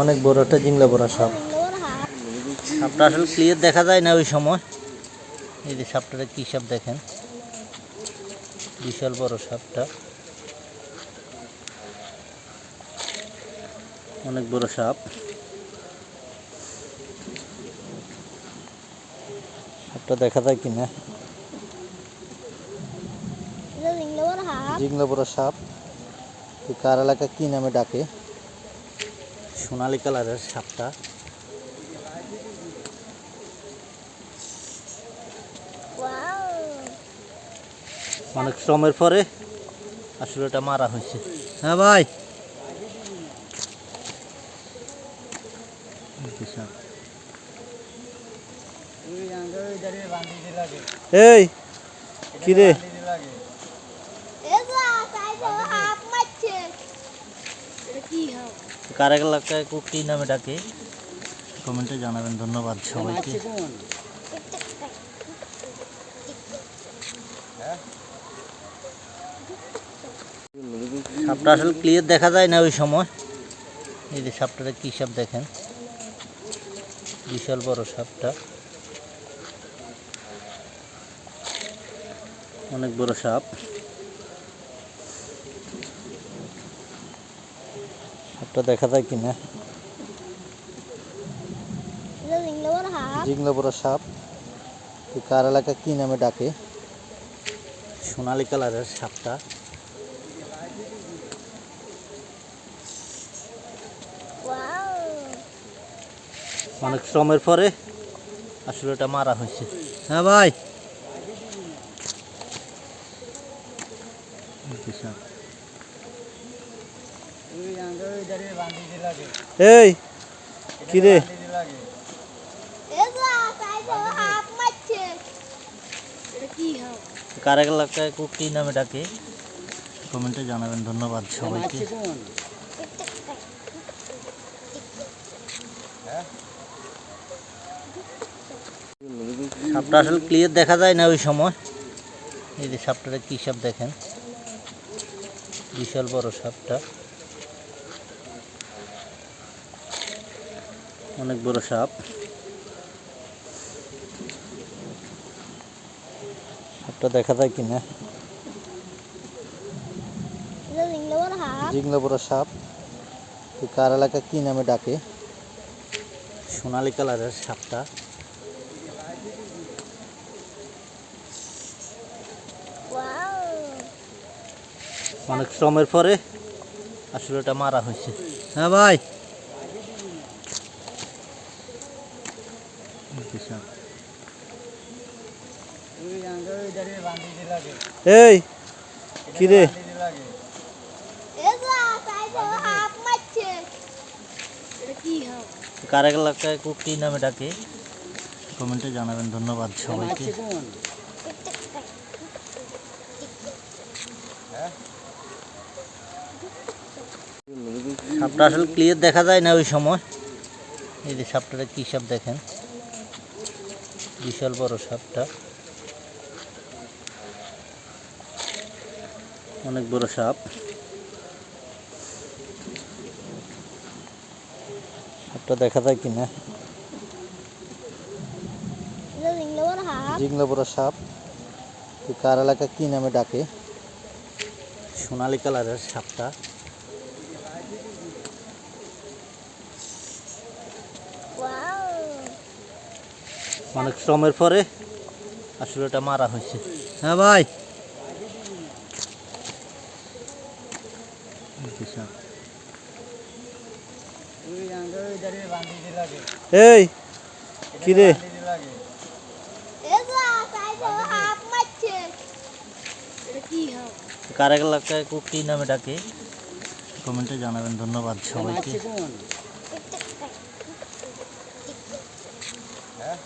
অনেক বড় একটা জিংলা বড় সাপ। সাপটা আসলে ক্লিয়ার দেখা যায় না ওই সময়। এই যে সাপটাটা কী সাপ দেখেন? বিশাল বড় সাপটা। অনেক বড় সাপ। সাপটা দেখা যায় কিনা? জিংলা বড় সাপ। কার এলাকা কি নামে ডাকে? সোনালি কালারের সাপটা। অনেক শ্রমের পরে আসলে এটা মারা হয়েছে। হ্যাঁ ভাই? এই কি রে? কার এলাকায় কুকি নামে ডাকে। কমেন্টে জানাবেন, ধন্যবাদ সবাইকে। সাপটা আসলে ক্লিয়ার দেখা যায় না ওই সময়। এই যে সাপটাটা কী সাপ দেখেন? বিশাল বড় সাপটা। অনেক বড় সাপ। সাপটা দেখা যায় কিনা? জিংলা বড় সাপ। কার এলাকা কি নামে ডাকে? সোনালি কালারের সাপটা। অনেক শ্রমের পরে আসলে এটা মারা হয়েছে। হ্যাঁ ভাই। সাপ? এই, কি রে? কার কুকি নামে ডাকে। কমেন্টে জানাবেন, ধন্যবাদ সবাইকে। সাপটা আসলে ক্লিয়ার দেখা যায় না ওই সময়। এই যে সাপটাটা কী সাপ দেখেন? বিশাল বড় সাপটা। অনেক বড় সাপ। সাপটা দেখা যায় কিনা? জিংলা বড় সাপ। তো কার এলাকা কি নামে ডাকে? সোনালি কালারের সাপটা। অনেক শ্রমের পরে আসলে এটা মারা হয়েছে। হ্যাঁ ভাই কি সাপ? এই, কি রে? কার এলাকায় কুকি নামে ডাকে? কমেন্টে জানাবেন, ধন্যবাদ সবাইকে। সাপটা আসলে ক্লিয়ার দেখা যায় না ওই সময়। এই যে সাপটাটা কী সাপ দেখেন? বিশাল বড় সাপটা। অনেক বড় সাপ। সাপটা দেখা যায় কিনা? জিংলা বড় সাপ। কার এলাকা কি নামে ডাকে? সোনালি কালারের সাপটা। অনেক শ্রমের পরে আসলে এটা মারা হয়েছে। হ্যাঁ ভাই। এই, কি রে? কারেক এলাকায় নামে ডাকে। কমেন্টে জানাবেন, ধন্যবাদ সবাইকে। হ্যাঁ?